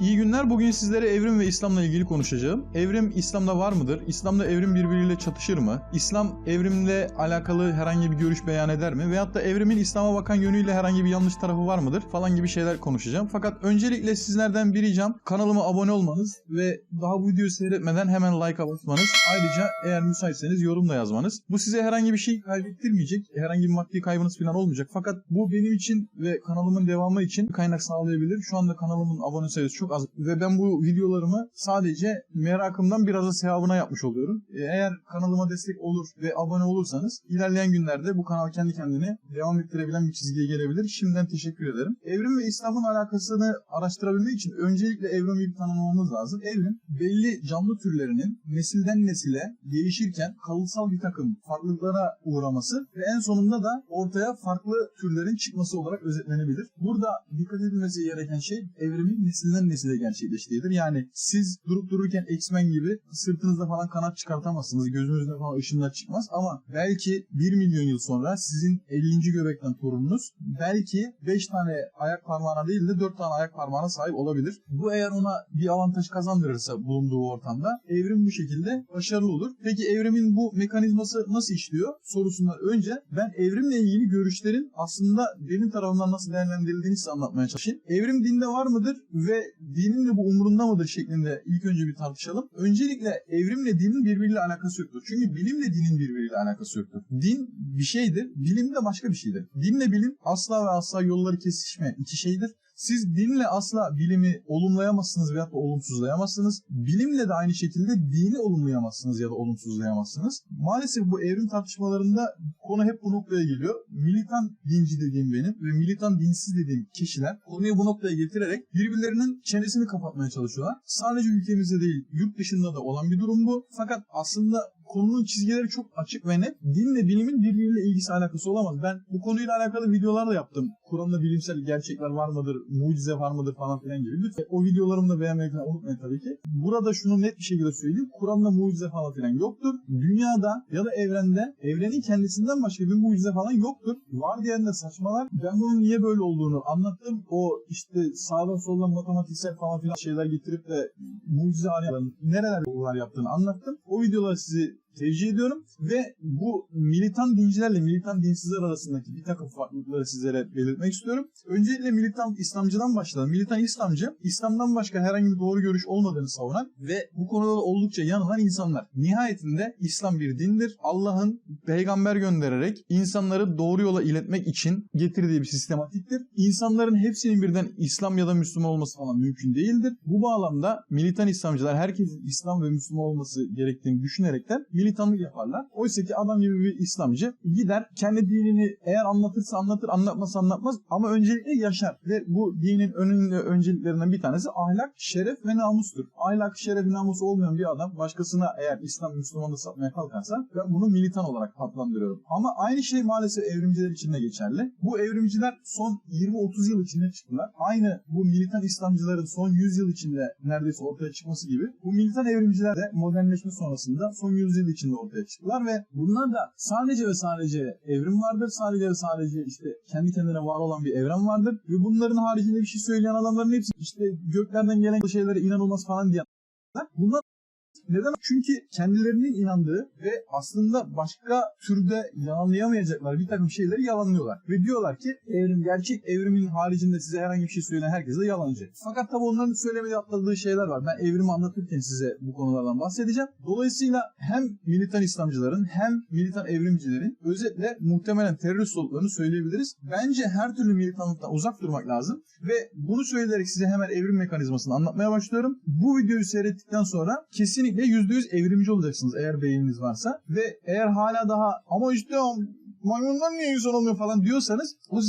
İyi günler. Bugün sizlere evrim ve İslam'la ilgili konuşacağım. Evrim İslam'da var mıdır? İslam'da evrim birbiriyle çatışır mı? İslam evrimle alakalı herhangi bir görüş beyan eder mi? Veyahut da evrimin İslam'a bakan yönüyle herhangi bir yanlış tarafı var mıdır? Falan gibi şeyler konuşacağım. Fakat öncelikle sizlerden bir ricam kanalıma abone olmanız ve daha bu videoyu seyretmeden hemen like basmanız. Ayrıca eğer müsaitseniz yorum da yazmanız. Bu size herhangi bir şey kaybettirmeyecek. Herhangi bir maddi kaybınız falan olmayacak. Fakat bu benim için ve kanalımın devamı için kaynak sağlayabilir. Şu anda kanalımın abone sayısı çok ve ben bu videolarımı sadece merakımdan biraz da sevabına yapmış oluyorum. E, Eğer kanalıma destek olur ve abone olursanız ilerleyen günlerde bu kanal kendi kendine devam ettirebilen bir çizgiye gelebilir. Şimdiden teşekkür ederim. Evrim ve İslam'ın alakasını araştırabilmek için öncelikle evrimi bir tanımlamamız lazım. Evrim belli canlı türlerinin nesilden nesile değişirken kalıtsal bir takım farklılıklara uğraması ve en sonunda da ortaya farklı türlerin çıkması olarak özetlenebilir. Burada dikkat edilmesi gereken şey evrimin nesilden nesile gerçekleştiğidir. Yani siz durup dururken X-Men gibi sırtınızda falan kanat çıkartamazsınız. Gözünüzde falan ışınlar çıkmaz ama belki 1 milyon yıl sonra sizin 50. göbekten torununuz belki 5 tane ayak parmağına değil de 4 tane ayak parmağına sahip olabilir. Bu eğer ona bir avantaj kazandırırsa bulunduğu ortamda evrim bu şekilde başarılı olur. Peki evrimin bu mekanizması nasıl işliyor sorusundan önce ben evrimle ilgili görüşlerin aslında benim tarafından nasıl değerlendirildiğini size anlatmaya çalışayım. Evrim dinde var mıdır ve dinin de bu umurunda mıdır şeklinde ilk önce bir tartışalım. Öncelikle evrimle dinin birbiriyle alakası yoktur. Çünkü bilimle dinin birbiriyle alakası yoktur. Din bir şeydir, bilim de başka bir şeydir. Dinle bilim asla ve asla yolları kesişmeyen iki şeydir. Siz dinle asla bilimi olumlayamazsınız veya da olumsuzlayamazsınız. Bilimle de aynı şekilde dini olumlayamazsınız ya da olumsuzlayamazsınız. Maalesef bu evrim tartışmalarında konu hep bu noktaya geliyor. Militan dinci dediğim benim ve militan dinsiz dediğim kişiler konuyu bu noktaya getirerek birbirlerinin çenesini kapatmaya çalışıyorlar. Sadece ülkemizde değil, yurt dışında da olan bir durum bu. Fakat aslında konunun çizgileri çok açık ve net. Dinle bilimin birbiriyle ilgisi alakası olamaz. Ben bu konuyla alakalı videolar da yaptım. Kur'an'da bilimsel gerçekler var mıdır, mucize var mıdır falan filan gibi. Lütfen o videolarımı da beğenmeyi falan unutmayın tabii ki. Burada şunu net bir şekilde söyleyeyim. Kur'an'da mucize falan filan yoktur. Dünyada ya da evrende, evrenin kendisinden başka bir mucize falan yoktur. Var diyen de saçmalar. Ben bunun niye böyle olduğunu anlattım. O işte sağdan soldan matematiksel falan filan şeyler getirip de mucize haline nereler yollar yaptığını anlattım. O videoları sizi tevcih ediyorum ve bu militan dincilerle militan dinsizler arasındaki bir takım farklılıkları sizlere belirtmek istiyorum. Öncelikle militan İslamcıdan başlayalım. Militan İslamcı, İslam'dan başka herhangi bir doğru görüş olmadığını savunan ve bu konuda da oldukça yanılan insanlar. Nihayetinde İslam bir dindir. Allah'ın peygamber göndererek insanları doğru yola iletmek için getirdiği bir sistematiktir. İnsanların hepsinin birden İslam ya da Müslüman olması falan mümkün değildir. Bu bağlamda militan İslamcılar herkesin İslam ve Müslüman olması gerektiğini düşünerekten militanlık yaparlar. Oysa ki adam gibi bir İslamcı gider kendi dinini eğer anlatırsa anlatır anlatmazsa anlatmaz ama öncelikle yaşar ve bu dinin önünde önceliklerinden bir tanesi ahlak, şeref ve namustur. Ahlak, şeref, namus olmayan bir adam başkasına eğer İslam Müslümanlığı satmaya kalkarsa ben bunu militan olarak adlandırıyorum. Ama aynı şey maalesef evrimciler için de geçerli. Bu evrimciler son 20-30 yıl içinde çıktılar. Aynı bu militan İslamcıların son 100 yıl içinde neredeyse ortaya çıkması gibi bu militan evrimciler de modernleşme sonrasında son 100 yıl içinde ortaya çıktılar ve bunlar da sadece ve sadece evrim vardır. Sadece ve sadece işte kendi kendine var olan bir evren vardır. Ve bunların haricinde bir şey söyleyen adamların hepsi işte göklerden gelen şeylere inanılmaz falan diyen Bunlar neden? Çünkü kendilerinin inandığı ve aslında başka türde yalanlayamayacaklar bir takım şeyleri yalanlıyorlar. Ve diyorlar ki evrim gerçek, evrimin haricinde size herhangi bir şey söyleyen herkes de yalancı. Fakat tabi onların söylemede atladığı şeyler var. Ben evrimi anlatırken size bu konulardan bahsedeceğim. Dolayısıyla hem militan İslamcıların hem militan evrimcilerin özetle muhtemelen terörist olduklarını söyleyebiliriz. Bence her türlü militanlıktan uzak durmak lazım. Ve bunu söyleyerek size hemen evrim mekanizmasını anlatmaya başlıyorum. Bu videoyu seyrettikten sonra kesinlikle %100 evrimci olacaksınız eğer beyniniz varsa. Ve eğer hala daha ama işte maymunlar niye insan olmuyor falan diyorsanız o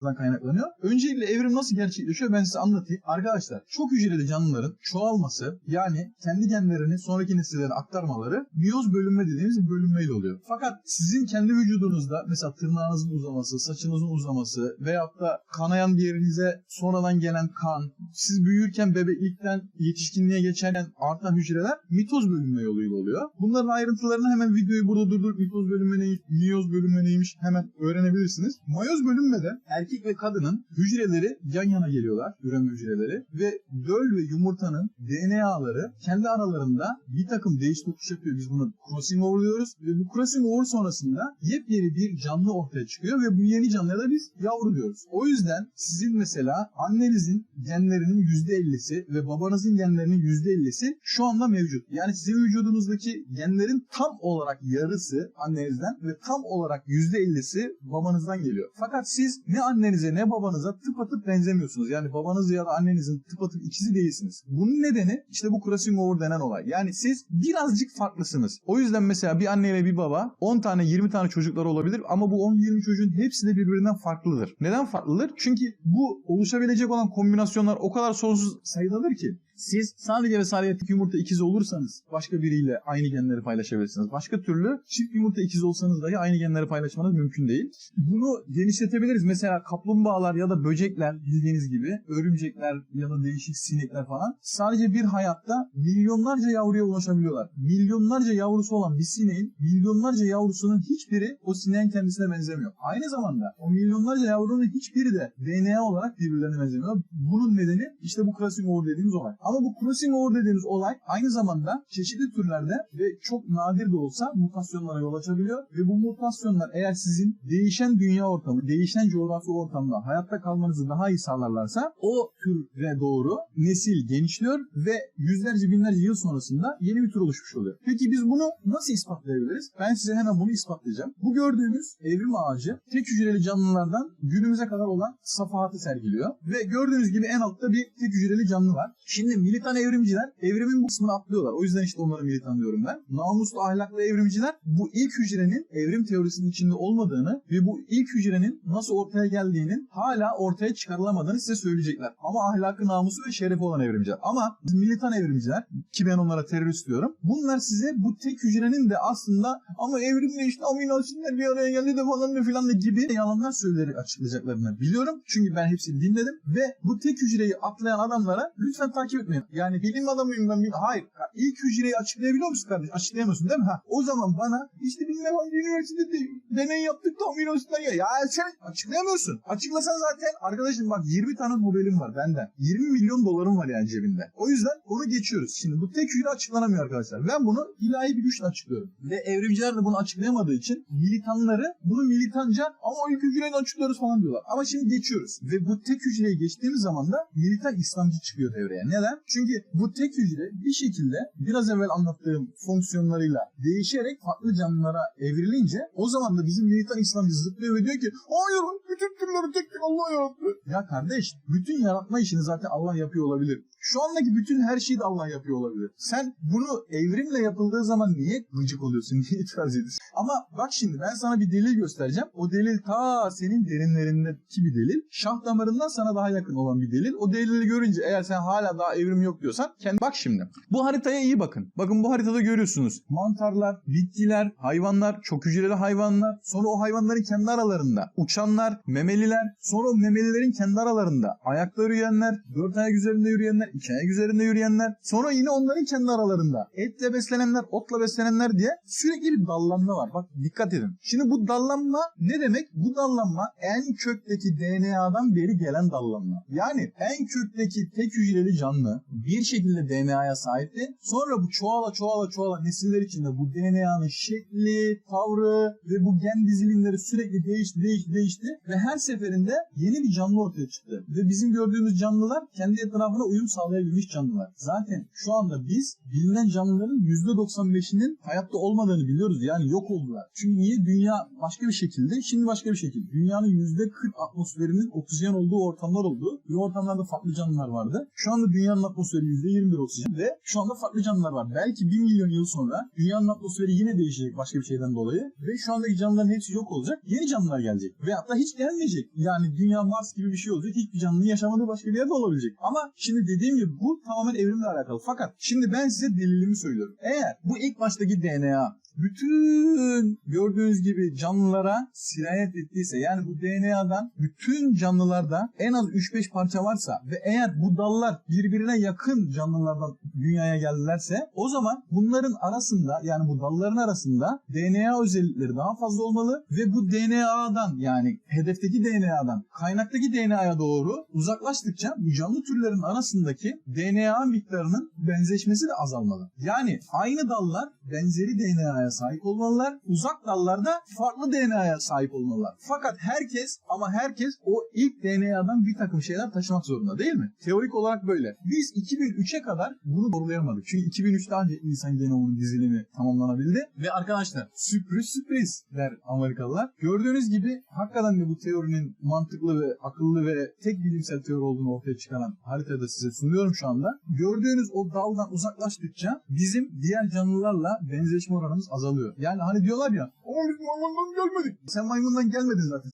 kaynaklanıyor. Öncelikle evrim nasıl gerçekleşiyor ben size anlatayım. Arkadaşlar çok hücreli canlıların çoğalması yani kendi genlerini sonraki nesillere aktarmaları miyoz bölünme dediğimiz bir bölünmeyle oluyor. Fakat sizin kendi vücudunuzda mesela tırnağınızın uzaması, saçınızın uzaması veyahut da kanayan bir yerinize sonradan gelen kan, siz büyürken bebeklikten yetişkinliğe geçerken artan hücreler mitoz bölünme yoluyla oluyor. Bunların ayrıntılarını hemen videoyu burada durdurup mitoz bölünme neymiş, miyoz bölünme neymiş hemen öğrenebilirsiniz. Mayoz bölünmede erkek erkek ve kadının hücreleri yan yana geliyorlar, üreme hücreleri ve döl ve yumurtanın DNA'ları kendi aralarında bir takım değiş tokuş yapıyor. Biz bunu crossing over diyoruz ve bu crossing over sonrasında yepyeni bir canlı ortaya çıkıyor ve bu yeni canlıya da biz yavru diyoruz. O yüzden sizin mesela annenizin genlerinin %50'si ve babanızın genlerinin %50'si şu anda mevcut. Yani sizin vücudunuzdaki genlerin tam olarak yarısı annenizden ve tam olarak %50'si babanızdan geliyor. Fakat siz ne annenize ne babanıza tıpatıp benzemiyorsunuz. Yani babanız ya da annenizin tıpatıp ikizi değilsiniz. Bunun nedeni işte bu crossing over denen olay. Yani siz birazcık farklısınız. O yüzden mesela bir anneyle bir baba 10 tane 20 tane çocukları olabilir ama bu 10-20 çocuğun hepsi de birbirinden farklıdır. Neden farklıdır? Çünkü bu oluşabilecek olan kombinasyonlar o kadar sonsuz sayıdadır ki siz sadece ve sadece tek yumurta ikizi olursanız başka biriyle aynı genleri paylaşabilirsiniz. Başka türlü çift yumurta ikizi olsanız dahi aynı genleri paylaşmanız mümkün değil. Bunu genişletebiliriz. Mesela kaplumbağalar ya da böcekler bildiğiniz gibi örümcekler ya da değişik sinekler falan sadece bir hayatta milyonlarca yavruya ulaşabiliyorlar. Milyonlarca yavrusu olan bir sineğin milyonlarca yavrusunun hiçbiri o sineğin kendisine benzemiyor. Aynı zamanda o milyonlarca yavrunun hiçbiri de DNA olarak birbirlerine benzemiyor. Bunun nedeni işte bu crossing over dediğimiz olay. Ama bu crossing over dediğimiz olay aynı zamanda çeşitli türlerde ve çok nadir de olsa mutasyonlara yol açabiliyor. Ve bu mutasyonlar eğer sizin değişen dünya ortamı, değişen coğrafi ortamda hayatta kalmanızı daha iyi sağlarlarsa o türe doğru nesil genişliyor ve yüzlerce binlerce yıl sonrasında yeni bir tür oluşmuş oluyor. Peki biz bunu nasıl ispatlayabiliriz? Ben size hemen bunu ispatlayacağım. Bu gördüğünüz evrim ağacı tek hücreli canlılardan günümüze kadar olan safahatı sergiliyor. Ve gördüğünüz gibi en altta bir tek hücreli canlı var. Şimdi militan evrimciler evrimin bu kısmını atlıyorlar. O yüzden işte onları militan diyorum ben. Namuslu ahlaklı evrimciler bu ilk hücrenin evrim teorisinin içinde olmadığını ve bu ilk hücrenin nasıl ortaya geldiğinin hala ortaya çıkarılamadığını size söyleyecekler. Ama ahlakı, namusu ve şerefi olan evrimciler. Ama militan evrimciler ki ben onlara terörist diyorum. Bunlar size bu tek hücrenin de aslında ama evrimle işte amino asitler bir araya geldi de falan da filan da gibi yalanlar söyleyerek açıklayacaklarını biliyorum. Çünkü ben hepsini dinledim ve bu tek hücreyi atlayan adamlara lütfen takip etmeyin. Yani bilim adamıyım ben. bil- Hayır. İlk hücreyi açıklayabiliyor musun kardeşim? Açıklayamıyorsun değil mi? Ha. O zaman bana işte bilmem hangi üniversitede deney yaptık da asitler ya. Ya sen açıklayamıyorsun. Açıklasan zaten arkadaşım bak 20 tane Nobel'im var benden. 20 milyon dolarım var yani cebimde. O yüzden onu geçiyoruz. Şimdi bu tek hücre açıklanamıyor arkadaşlar. Ben bunu ilahi bir güçle açıklıyorum. Ve evrimciler de bunu açıklayamadığı için militanları bunu militanca ama o ilk hücreyi açıklıyoruz falan diyorlar. Ama şimdi geçiyoruz. Ve bu tek hücreyi geçtiğimiz zaman da militan İslamcı çıkıyor devreye. Neden? Çünkü bu tek hücre bir şekilde biraz evvel anlattığım fonksiyonlarıyla değişerek farklı canlılara evrilince o zaman da bizim militan İslamcı zıplıyor ve diyor ki hayır bütün türleri tek tek Allah yarattı. Ya kardeş bütün yaratma işini zaten Allah yapıyor olabilir. Şu andaki bütün her şeyi de Allah yapıyor olabilir. Sen bunu evrimle yapıldığı zaman niye gıcık oluyorsun? Niye itiraz ediyorsun? Ama bak şimdi ben sana bir delil göstereceğim. O delil ta senin derinlerindeki bir delil. Şah damarından sana daha yakın olan bir delil. O delili görünce eğer sen hala daha evrim yok diyorsan kendi bak şimdi. Bu haritaya iyi bakın. Bakın bu haritada görüyorsunuz. Mantarlar, bitkiler, hayvanlar, çok hücreli hayvanlar. Sonra o hayvanların kendi aralarında uçanlar, memeliler. Sonra o memelilerin kendi aralarında ayakta yürüyenler, dört ayak üzerinde yürüyenler, iki ayak üzerinde yürüyenler. Sonra yine onların kendi aralarında etle beslenenler, otla beslenenler diye sürekli bir dallanma var. Bak dikkat edin. Şimdi bu dallanma ne demek? Bu dallanma en kökteki DNA'dan beri gelen dallanma. Yani en kökteki tek hücreli canlı bir şekilde DNA'ya sahipti. Sonra bu çoğala çoğala çoğala nesiller içinde bu DNA'nın şekli, tavrı ve bu gen dizilimleri sürekli değişti, değişti, değişti ve her seferinde yeni bir canlı ortaya çıktı. Ve bizim gördüğümüz canlılar kendi etrafına uyum sağlayabilmiş canlılar. Zaten şu anda biz bilinen canlıların %95'inin hayatta olmadığını biliyoruz. Yani yok oldular. Çünkü niye? Dünya başka bir şekilde, şimdi başka bir şekilde. Dünyanın %40 atmosferinin oksijen olduğu ortamlar oldu. Bu ortamlarda farklı canlılar vardı. Şu anda dünyanın atmosferi %21 oksijen ve şu anda farklı canlılar var. Belki 1 milyon yıl sonra dünyanın atmosferi yine değişecek başka bir şeyden dolayı ve şu andaki canlıların hepsi yok olacak. Yeni canlılar gelecek. Ve hatta hiç gelmeyecek. Yani dünya Mars gibi bir şey olacak. Hiçbir canlının yaşamadığı başka bir yerde olabilecek. Ama şimdi dediğim gibi bu tamamen evrimle alakalı. Fakat şimdi ben size delilimi söylüyorum. Eğer bu ilk baştaki DNA bütün gördüğünüz gibi canlılara sirayet ettiyse yani bu DNA'dan bütün canlılarda en az 3-5 parça varsa ve eğer bu dallar birbirine yakın canlılardan dünyaya geldilerse o zaman bunların arasında yani bu dalların arasında DNA özellikleri daha fazla olmalı ve bu DNA'dan yani hedefteki DNA'dan kaynaktaki DNA'ya doğru uzaklaştıkça bu canlı türlerin arasındaki DNA miktarının benzeşmesi de azalmalı. Yani aynı dallar benzeri DNA'ya sahip olmalılar. Uzak dallarda farklı DNA'ya sahip olmalılar. Fakat herkes ama herkes o ilk DNA'dan bir takım şeyler taşımak zorunda değil mi? Teorik olarak böyle. Biz 2003'e kadar bunu doğrulayamadık. Çünkü 2003'te ancak insan genomunun dizilimi tamamlanabildi. Ve arkadaşlar sürpriz sürpriz der Amerikalılar. Gördüğünüz gibi hakikaten de bu teorinin mantıklı ve akıllı ve tek bilimsel teori olduğunu ortaya çıkaran haritada size sunuyorum şu anda. Gördüğünüz o daldan uzaklaştıkça bizim diğer canlılarla benzeşme oranımız azalıyor. Yani hani diyorlar ya ama biz maymundan gelmedik. Sen maymundan gelmedin zaten.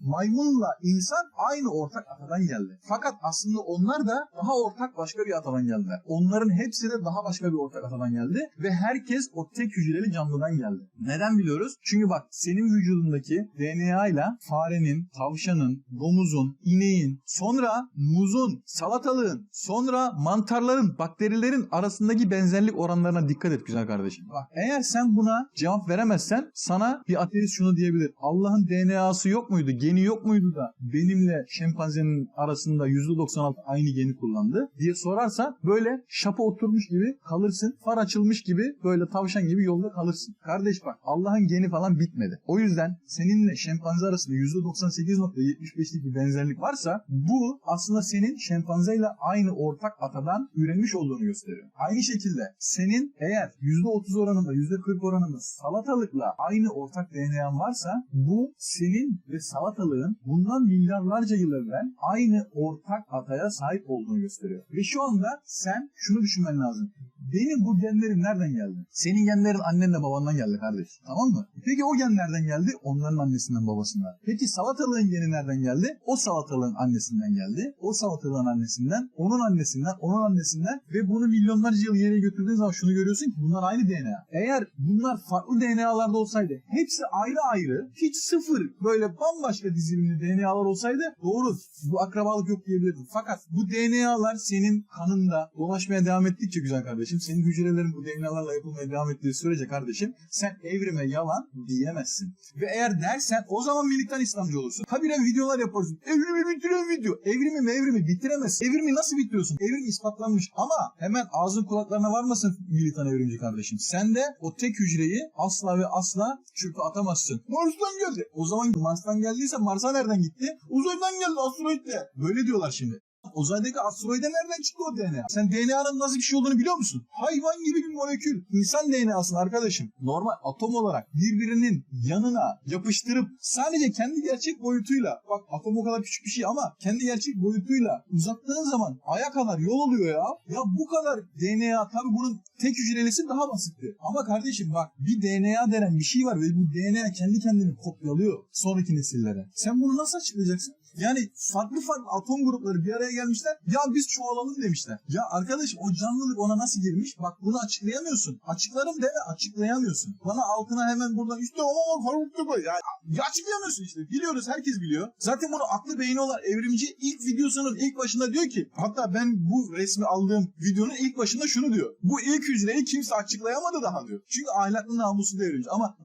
Maymunla insan aynı ortak atadan geldi. Fakat aslında onlar da daha ortak başka bir atadan geldiler. Onların hepsi de daha başka bir ortak atadan geldi ve herkes o tek hücreli canlıdan geldi. Neden biliyoruz? Çünkü bak senin vücudundaki DNA ile farenin, tavşanın, domuzun, ineğin, sonra muzun, salatalığın, sonra mantarların, bakterilerin arasındaki benzerlik oranlarına dikkat et güzel kardeşim. Bak eğer sen buna cevap veremezsen sana bir ateist şunu diyebilir. Allah'ın DNA'sı yok muydu? Geni yok muydu da benimle şempanzenin arasında %96 aynı geni kullandı diye sorarsa böyle şapa oturmuş gibi kalırsın. Far açılmış gibi böyle tavşan gibi yolda kalırsın. Kardeş bak Allah'ın geni falan bitmedi. O yüzden seninle şempanze arasında %98.75'lik bir benzerlik varsa bu aslında senin şempanzeyle aynı ortak atadan üremiş olduğunu gösteriyor. Aynı şekilde senin eğer %30 oranında %40 oranında salatalıkla aynı ortak DNA'n varsa bu senin ve salatalığın bundan milyarlarca yıl evvel aynı ortak ataya sahip olduğunu gösteriyor. Ve şu anda sen şunu düşünmen lazım. Benim bu genlerim nereden geldi? Senin genlerin annenle babandan geldi kardeş. Tamam mı? Peki o gen nereden geldi? Onların annesinden babasından. Peki salatalığın geni nereden geldi? O salatalığın annesinden geldi. O salatalığın annesinden, onun annesinden, onun annesinden ve bunu milyonlarca yıl geriye götürdüğün zaman şunu görüyorsun ki bunlar aynı DNA. Eğer bunlar farklı DNA'larda olsaydı, hepsi ayrı ayrı, hiç sıfır böyle bambaşka dizilimli DNA'lar olsaydı doğru bu akrabalık yok diyebilirdim. Fakat bu DNA'lar senin kanında dolaşmaya devam ettikçe güzel kardeşim, senin hücrelerin bu DNA'larla yapılmaya devam ettiği sürece kardeşim sen evrime yalan diyemezsin. Ve eğer dersen o zaman militan İslamcı olursun. Habire videolar yaparsın. Evrimi bitiriyor video. Evrimi mi evrimi bitiremez. Evrimi nasıl bitiriyorsun? Evrim ispatlanmış ama hemen ağzın kulaklarına varmasın militan evrimci kardeşim. Sen de o tek hücreyi asla ve asla çöpe atamazsın. Mars'tan geldi. O zaman Mars'tan geldiyse Mars'a nereden gitti? Uzaydan geldi asteroidle. Böyle diyorlar şimdi. Uzaydaki asteroide nereden çıktı o DNA? Sen DNA'nın nasıl bir şey olduğunu biliyor musun? Hayvan gibi bir molekül. İnsan DNA'sını arkadaşım normal atom olarak birbirinin yanına yapıştırıp sadece kendi gerçek boyutuyla bak atom o kadar küçük bir şey ama kendi gerçek boyutuyla uzattığın zaman aya kadar yol oluyor ya. Ya bu kadar DNA tabi bunun tek hücrelisi daha basitti. Ama kardeşim bak bir DNA denen bir şey var ve bu DNA kendi kendini kopyalıyor sonraki nesillere. Sen bunu nasıl açıklayacaksın? Yani farklı farklı atom grupları bir araya gelmişler. Ya biz çoğalalım demişler. Ya arkadaş o canlılık ona nasıl girmiş? Bak bunu açıklayamıyorsun. Açıklarım deme açıklayamıyorsun. Bana altına hemen buradan üstte ama farklı koy. Ya, ya açıklayamıyorsun işte. Biliyoruz herkes biliyor. Zaten bunu aklı beyni olan evrimci ilk videosunun ilk başında diyor ki hatta ben bu resmi aldığım videonun ilk başında şunu diyor. Bu ilk hücreyi kimse açıklayamadı daha diyor. Çünkü ahlaklı namuslu evrimci ama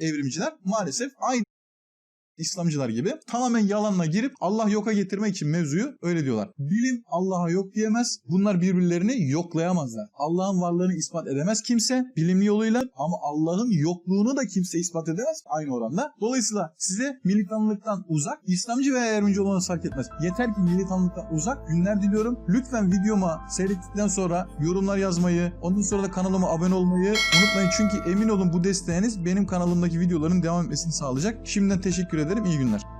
evrimciler maalesef aynı İslamcılar gibi tamamen yalanla girip Allah yoka getirmek için mevzuyu öyle diyorlar. Bilim Allah'a yok diyemez. Bunlar birbirlerini yoklayamazlar. Allah'ın varlığını ispat edemez kimse bilimli yoluyla ama Allah'ın yokluğunu da kimse ispat edemez aynı oranda. Dolayısıyla size militanlıktan uzak, İslamcı veya evrimci olmanız fark etmez. Yeter ki militanlıktan uzak günler diliyorum. Lütfen videoma seyrettikten sonra yorumlar yazmayı, ondan sonra da kanalıma abone olmayı unutmayın. Çünkü emin olun bu desteğiniz benim kanalımdaki videoların devam etmesini sağlayacak. Şimdiden teşekkür ederim. İyi günler.